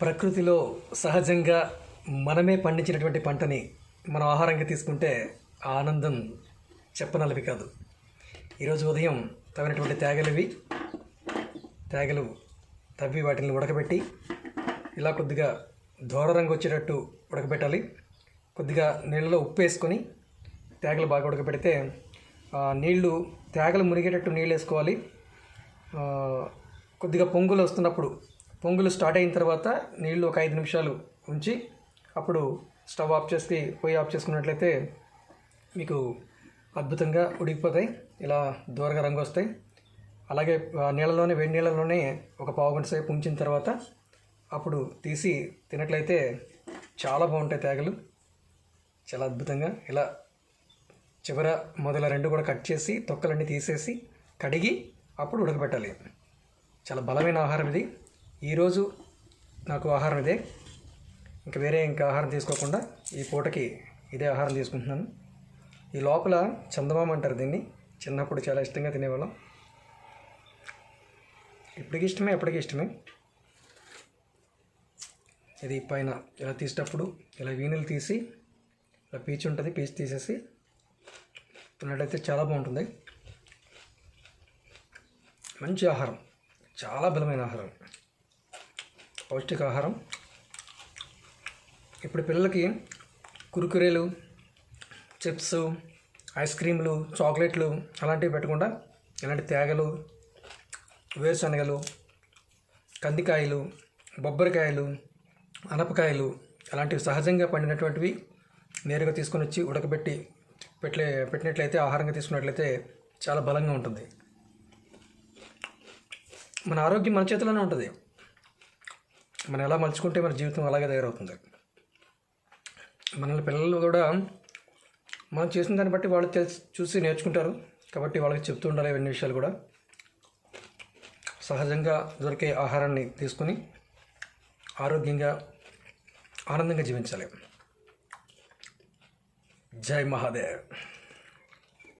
ప్రకృతిలో సహజంగా మనమే పండించినటువంటి పంటని మనం ఆహారంగా తీసుకుంటే ఆ ఆనందం చెప్పనలవి కాదు. ఈరోజు ఉదయం తవ్వినటువంటి తేగలివి తేగలు తవ్వి వాటిని ఉడకబెట్టి ఇలా కొద్దిగా దోర రంగు వచ్చేటట్టు ఉడకబెట్టాలి. కొద్దిగా నీళ్ళలో ఉప్పు వేసుకొని తేగలు బాగా ఉడకబెడితే నీళ్ళు తేగలు మునిగేటట్టు నీళ్ళు వేసుకోవాలి కొద్దిగా పొంగులు వస్తున్నప్పుడు పొంగులు స్టార్ట్ అయిన తర్వాత నీళ్ళు ఒక ఐదు నిమిషాలు ఉంచి అప్పుడు స్టవ్ ఆఫ్ చేసి పొయ్యి ఆఫ్ చేసుకున్నట్లయితే మీకు అద్భుతంగా ఉడికిపోతాయి. ఇలా దూరగా రంగు వస్తాయి. అలాగే ఆ నీళ్ళలోనే వేడి నీళ్ళలోనే ఒక పావు గంట సేపు ఉంచిన తర్వాత అప్పుడు తీసి తినట్లయితే చాలా బాగుంటాయి తేగలు. చాలా అద్భుతంగా. ఇలా చివర మొదల రెండు కూడా కట్ చేసి తొక్కలన్నీ తీసేసి కడిగి అప్పుడు ఉడకబెట్టాలి. చాలా బలమైన ఆహారం ఇది. ఈరోజు నాకు ఆహారం ఇదే. ఇంకా వేరే ఇంకా ఆహారం తీసుకోకుండా ఈ పూటకి ఇదే ఆహారం తీసుకుంటున్నాను. ఈ లోపల చందమామ అంటారు దీన్ని. చిన్నప్పుడు చాలా ఇష్టంగా తినేవాళ్ళం. ఇప్పటికి ఇష్టమే ఎప్పటికీ ఇష్టమే. ఇది పైన ఇలా తీసేటప్పుడు ఇలా వీణులు తీసి ఇలా పీచు ఉంటుంది పీచు తీసేసి తిన్నట్టయితే చాలా బాగుంటుంది. మంచి ఆహారం. చాలా బలమైన ఆహారం. పౌష్టికాహారం. ఇప్పుడు పిల్లలకి కురుకురేలు చిప్స్ ఐస్ క్రీమ్లు చాక్లెట్లు అలాంటివి పెట్టకుండా ఇలాంటి తేగలు వేరుశనగలు కందికాయలు బొబ్బరికాయలు అనపకాయలు అలాంటివి సహజంగా పండినటువంటివి నేరుగా తీసుకొని వచ్చి ఉడకబెట్టి పెట్టలే పెట్టినట్లయితే ఆహారంగా తీసుకున్నట్లయితే చాలా బలంగా ఉంటుంది. మన ఆరోగ్యం మన చేతిలోనే ఉంటుంది. మనం ఎలా మలుచుకుంటే మన జీవితం అలాగే తయారవుతుంది. మనల్ని పిల్లలు కూడా మనం చేసిన దాన్ని బట్టి వాళ్ళు తెలిసి చూసి నేర్చుకుంటారు. కాబట్టి వాళ్ళకి చెప్తూ ఉండాలి ఇవన్నీ విషయాలు కూడా. సహజంగా దొరికే ఆహారాన్ని తీసుకుని ఆరోగ్యంగా ఆనందంగా జీవించాలి. జై మహాదేవ్.